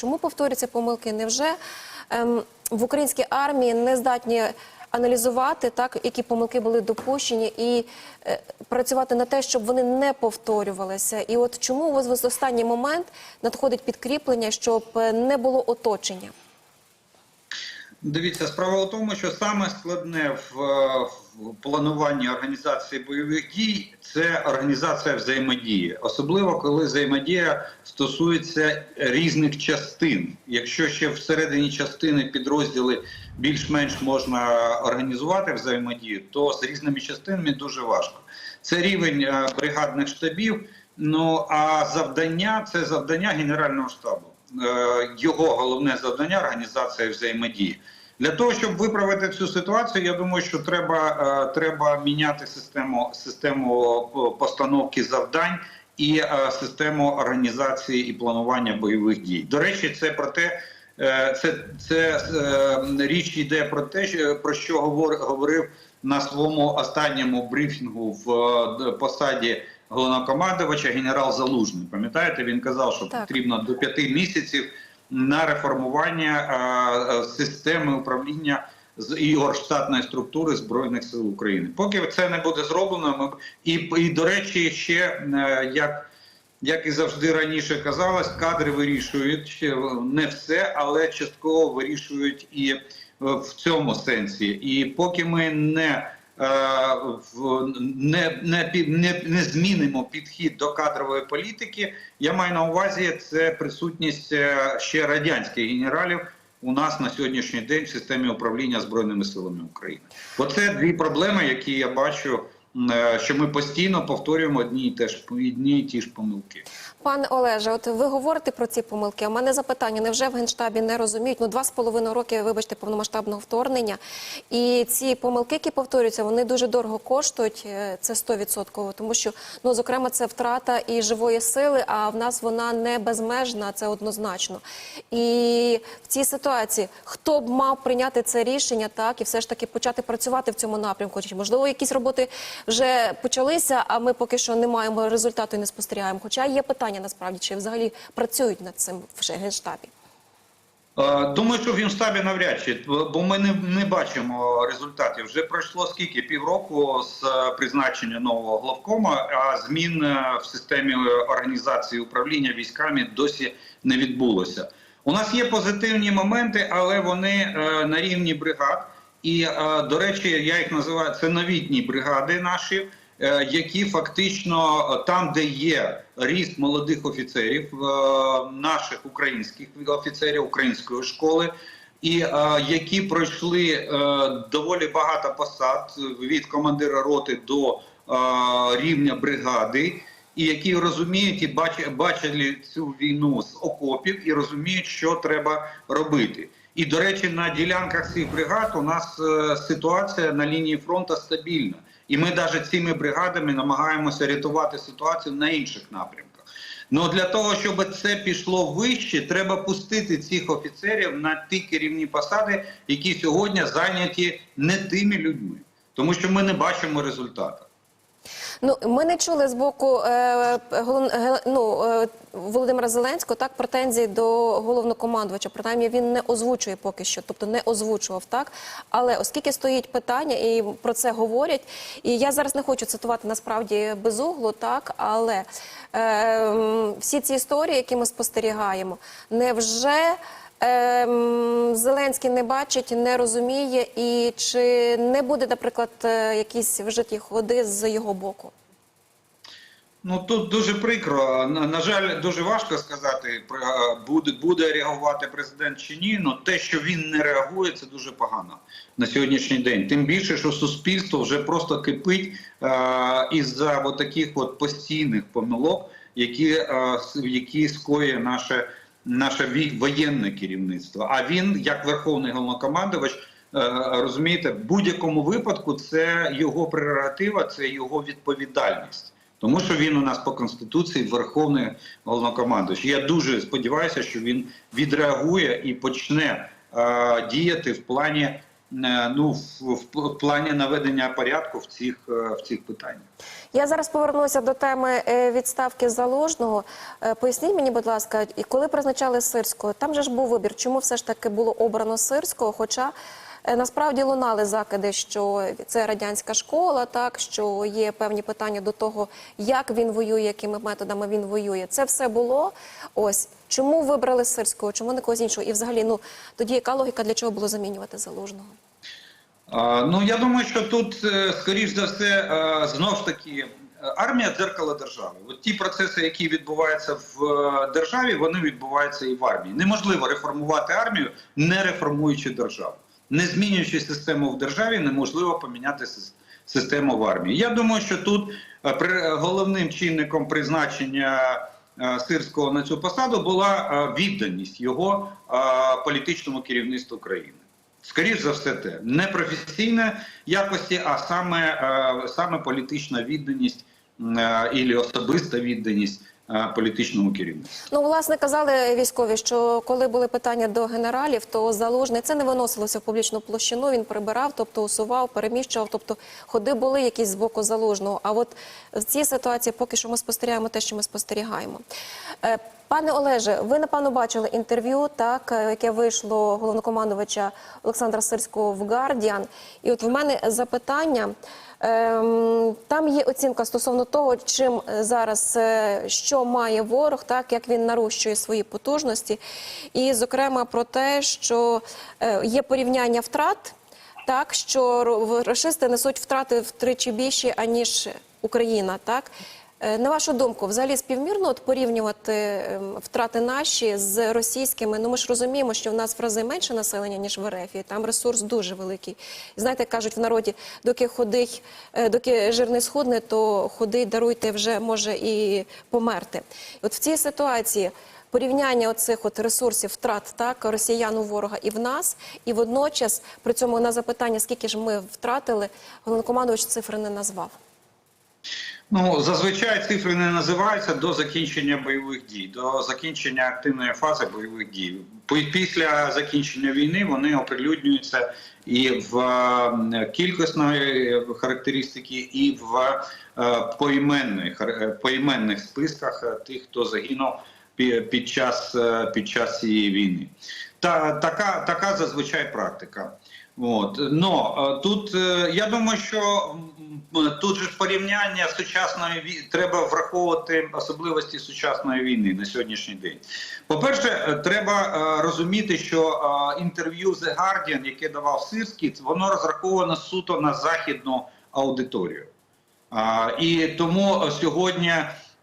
Чому повторюються помилки? Невже ем, в українській армії не здатні аналізувати так, які помилки були допущені, і е, працювати на те, щоб вони не повторювалися? І от чому у вас в останній момент надходить підкріплення, щоб е, не було оточення? Дивіться, справа в тому, що саме складне в, е, в плануванні організації бойових дій це організація взаємодії, особливо коли взаємодія стосується різних частин. Якщо ще всередині частини підрозділи більш-менш можна організувати взаємодію, то з різними частинами дуже важко. Це рівень е, бригадних штабів. Ну а завдання це завдання Генерального штабу. Е, Його головне завдання організація взаємодії. Для того щоб виправити цю ситуацію, я думаю, що треба, е, треба міняти систему, систему е, постановки завдань і систему організації і планування бойових дій. До речі, це про те, це, це річ йде про те, про що говор- говорив на своєму останньому брифінгу в посаді головнокомандувача генерал Залужний. Пам'ятаєте, він казав, що Так. потрібно до п'яти місяців на реформування е, е, системи управління з і штатної структури збройних сил України. Поки це не буде зроблено, ми і, і до речі, ще е, як. Як і завжди раніше казалось, кадри вирішують не все, але частково вирішують і в цьому сенсі. І поки ми не, не, не, не, не змінимо підхід до кадрової політики, я маю на увазі це присутність е, ще радянських генералів у нас на сьогоднішній день в системі управління збройними силами України. Оце дві проблеми, які я бачу, е, що ми постійно повторюємо одні і те ж одні і ті ж помилки. Пане Олеже, от ви говорите про ці помилки. В мене запитання: невже в генштабі не розуміють? Ну, два з половиною роки, вибачте, повномасштабного вторгнення. І ці помилки, які повторюються, вони дуже дорого коштують. е, Це 100%, тому що ну, зокрема, це втрата і живої сили. А в нас вона не безмежна, це однозначно. І в цій ситуації хто б мав прийняти це рішення, так і все ж таки почати працювати в цьому напрямку? Чи можливо якісь роботи вже почалися, а ми поки що не маємо результату і не спостерігаємо? Хоча є питання насправді, чи взагалі працюють над цим в генштабі? Е, Думаю, що в Генштабі навряд чи, бо ми не, не бачимо результатів. Вже пройшло скільки півроку з е, призначення нового главкома, а змін е, в системі організації управління військами досі не відбулося. У нас є позитивні моменти, але вони на рівні бригад. І, до речі, я їх називаю це новітні бригади наші, які фактично е, там, де є ріст молодих офіцерів, е, наших українських офіцерів української школи, і е, які пройшли е, доволі багато посад від командира роти до е, рівня бригади, і які розуміють і бач- бачили цю війну з окопів і розуміють, що треба робити. І до речі, на ділянках цих бригад у нас е, ситуація на лінії фронту стабільна, і ми навіть цими бригадами намагаємося рятувати ситуацію на інших напрямках. Ну для того, щоб це пішло вище, треба пустити цих офіцерів на ті керівні посади, які сьогодні зайняті не тими людьми, тому що ми не бачимо результату. Ну ми не чули з боку е, ну, е, Володимира Зеленського так претензій до головнокомандувача. Принаймні він не озвучує поки що, тобто не озвучував так. Але оскільки стоїть питання, і про це говорять, і я зараз не хочу цитувати насправді безугло, так але е, всі ці історії, які ми спостерігаємо, невже. Ем, Зеленський не бачить, не розуміє, і чи не буде, наприклад, е, якісь вжиті ходи з його боку? Ну тут дуже прикро. На, на жаль, дуже важко сказати, буде, буде реагувати президент чи ні. Ну те, що він не реагує, це дуже погано на сьогоднішній день. Тим більше, що суспільство вже просто кипить е, із-за таких от постійних помилок, які, е, які скоює наше, наше воєнне керівництво. А він, як верховний головнокомандувач, е, розумієте, в будь-якому випадку це його прерогатива, це його відповідальність. Тому що він у нас по конституції верховний головнокомандуючий. Я дуже сподіваюся, що він відреагує і почне е, діяти в плані е, ну в, в, в плані наведення порядку в цих е, в цих питаннях. Я зараз повернуся до теми е, відставки залужного. Е, Поясніть мені, будь ласка, коли призначали Сирського, там же ж був вибір. Чому все ж таки було обрано Сирського? Хоча е, насправді лунали закиди, що це радянська школа, так що є певні питання до того, як він воює, якими методами він воює. Це все було. Ось чому вибрали Сирського, чому не когось іншого? І взагалі, ну тоді яка логіка для чого було замінювати залужного? Ну я думаю, що тут, е, скоріш за все, е, знов ж таки. е, Армія дзеркало держави. От ті процеси, які відбуваються в державі, вони відбуваються і в армії. Неможливо реформувати армію, не реформуючи державу. Не змінюючи систему в державі, неможливо поміняти систему в армії. Я думаю, що тут головним чинником призначення Сирського на цю посаду була відданість його політичному керівництву країни. Скоріш за все, те. Не професійне якості, а саме, е, саме політична відданість е, і особиста відданість політичному керівництву. Ну, власне, казали військові, що коли були питання до генералів, то залужний це не виносилося в публічну площину. Він прибирав, тобто усував, переміщував, тобто ходи були якісь з боку залужного. А от в цій ситуації поки що ми спостерігаємо те, що ми спостерігаємо. Е, Пане Олеже, ви напевно бачили інтерв'ю, так е, яке вийшло головнокомандувача Олександра Сирського в Гардіан. І от в мене запитання. Ем, Там є оцінка стосовно того, чим е, зараз е, що має ворог, так як він нарощує свої потужності, і зокрема про те, що е, є порівняння втрат, так що рашисти несуть втрати втричі більші аніж Україна, так. Е, На вашу думку, взагалі співмірно от порівнювати ем, втрати наші з російськими? Ну ми ж розуміємо, що в нас в рази менше населення ніж в РФ, і там ресурс дуже великий. І знаєте, кажуть в народі, доки ходить, е, доки жир не схудне, то ходи, даруйте вже може і померти. От в цій ситуації. Порівняння оцих от ресурсів втрат так росіян у ворога і в нас, і водночас при цьому на запитання, скільки ж ми втратили, головнокомандувач цифри не назвав. Ну зазвичай цифри не називаються до закінчення бойових дій, до закінчення активної фази бойових дій. Після закінчення війни вони оприлюднюються і в е, кількісної характеристики, і в е, поіменних, е, поіменних списках тих, хто загинув під час, під час цієї війни. Та така, така зазвичай практика. От но е, тут е, я думаю, що тут же порівняння сучасної ві- треба враховувати особливості сучасної війни на сьогоднішній день. По-перше, е, треба розуміти, що інтерв'ю The Guardian, яке давав Сирський, воно розраховано суто на західну аудиторію. І тому сьогодні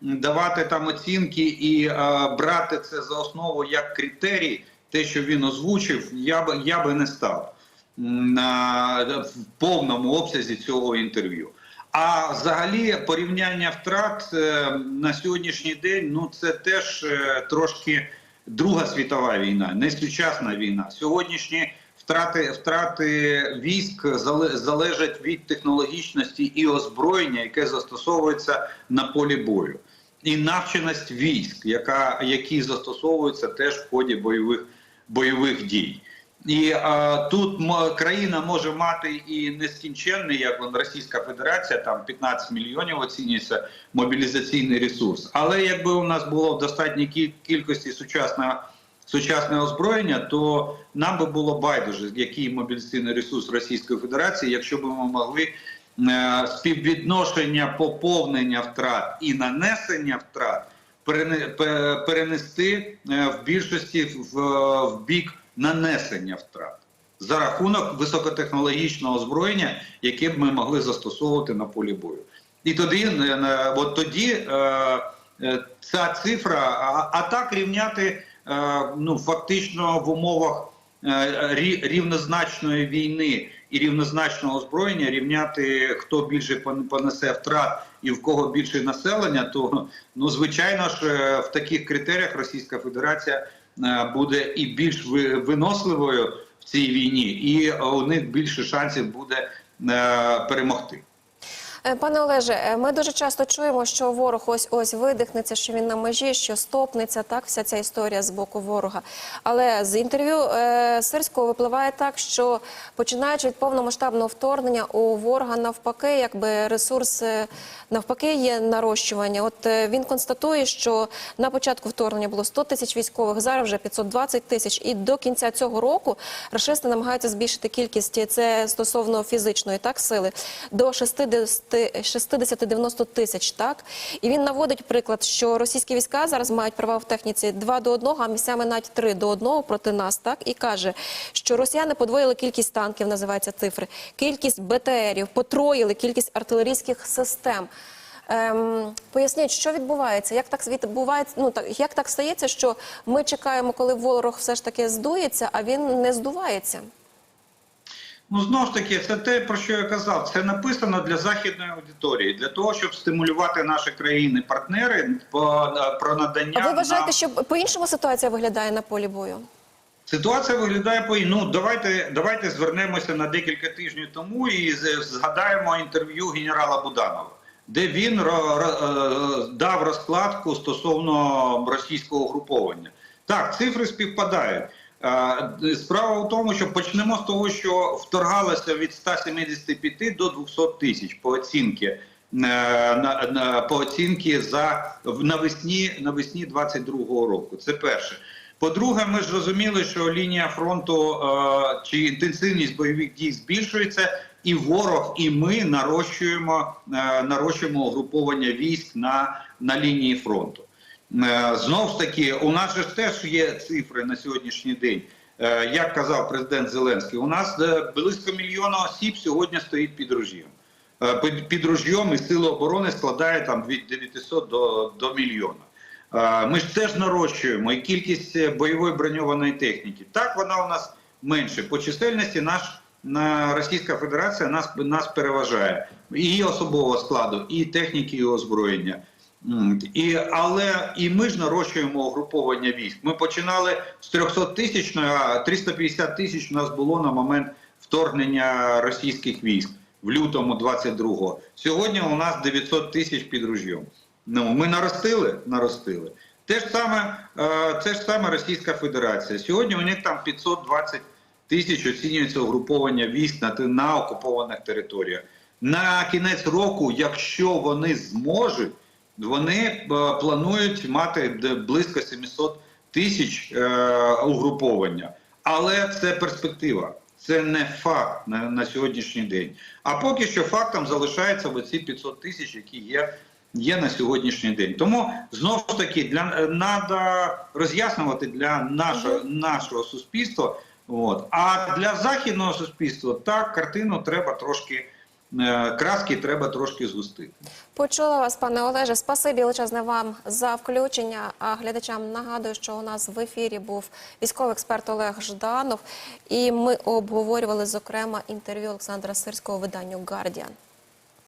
давати там оцінки і брати це за основу як критерій, те, що він озвучив, я би я би не став в повному обсязі цього інтерв'ю. А взагалі порівняння втрат е, на сьогоднішній день ну це теж е, трошки Друга світова війна, не сучасна війна. Сьогоднішні втрати втрати військ залежать від технологічності і озброєння, яке застосовується на полі бою, і навченість військ, яка які застосовуються теж в ході бойових бойових дій. І а, тут країна може мати і нескінченний, як вон Російська Федерація, там 15 мільйонів оцінюється мобілізаційний ресурс. Але якби у нас було в достатній кі- кількості сучасного сучасне озброєння, то нам би було байдуже, який мобілізаційний ресурс Російської Федерації, якщо б ми могли е, співвідношення поповнення втрат і нанесення втрат перене- пе- перенести е, в більшості в, в бік нанесення втрат за рахунок високотехнологічного озброєння, яке б ми могли застосовувати на полі бою. І тоді, е, е, от тоді е, ця цифра, а, так рівняти ну, фактично в умовах рівнозначної війни і рівнозначного озброєння рівняти хто більше пон- понесе втрат і в кого більше населення, то ну звичайно ж в таких критеріях Російська Федерація буде і більш виносливою в цій війні, і е, у них більше шансів буде е, перемогти. Е, Пане Олеже, е, ми дуже часто чуємо, що ворог ось ось видихнеться, що він на межі, що стопнеться. Так, вся ця історія з боку ворога. Але з інтерв'ю е, Сирського випливає так, що починаючи від повномасштабного вторгнення у ворога навпаки, якби ресурс е, навпаки є нарощування. От е, він констатує, що на початку вторгнення було 100 тисяч військових, зараз вже 520 тисяч, і до кінця цього року рашисти намагаються збільшити кількість це стосовно фізичної так сили до 60-90 тисяч. Так і він наводить приклад, що російські війська зараз мають права в техніці 2 до 1, а місцями навіть 3 до 1 проти нас. Так і каже, що росіяни подвоїли кількість танків, називаються цифри, кількість БТРів, потроїли кількість артилерійських систем. Ем, поясніть, що відбувається, як так відбувається, ну так як так стається, що ми чекаємо, коли ворог все ж таки здується, а він не здувається. Ну знову ж таки, це те, про що я казав. Це написано для західної аудиторії, для того, щоб стимулювати наші країни-партнери по про надання. А ви вважаєте, нам- що по-іншому ситуація виглядає на полі бою? Ситуація виглядає по ну давайте давайте звернемося на декілька тижнів тому і згадаємо інтерв'ю генерала Буданова, де він е, дав розкладку стосовно російського груповання. Так, цифри співпадають. Е, Справа в тому, що почнемо з того, що вторгалося від 175 до 200 тисяч по оцінки. е, На, на по оцінки за навесні навесні 22-го року. Це перше. По-друге, ми ж розуміли, що лінія фронту е, чи інтенсивність бойових дій збільшується, і ворог, і ми нарощуємо, нарощуємо угруповання військ на, на лінії фронту. Е, Знову ж таки, у нас же теж є цифри на сьогоднішній день. Е, Як казав президент Зеленський, у нас е, близько мільйона осіб сьогодні стоїть під ружьєм. Під, ружьєм і сили оборони складає там від 900 до, до мільйона. Ми ж теж нарощуємо і кількість бойової броньованої техніки. Так вона у нас менше. По чисельності наш Російська Федерація нас нас переважає і особового складу, і техніки, і озброєння. І, але і ми ж нарощуємо угруповання військ. Ми починали з 300 тисяч, а 350 тисяч у нас було на момент вторгнення російських військ в лютому 22-го. Сьогодні у нас 900 тисяч під ружьом. Ну, ми наростили? Наростили. Те ж саме, це ж саме Російська Федерація. Сьогодні у них там 520 тисяч оцінюється угруповання військ на, на окупованих територіях. На кінець року, якщо вони зможуть, вони е, планують мати близько 700 тисяч е, угруповання. Але це перспектива, це не факт на, на сьогоднішній день. А поки що фактом залишається оці 500 тисяч, які є, є на сьогоднішній день. Тому знову ж таки для треба роз'яснювати для нашого, нашого суспільства. От. А для західного суспільства так картину треба трошки. е, Краски треба трошки згустити. Почула вас, пане Олеже. Спасибі величезне вам за включення. А глядачам нагадую, що у нас в ефірі був військовий експерт Олег Жданов, і ми обговорювали зокрема інтерв'ю Олександра Сирського виданню Гардіан.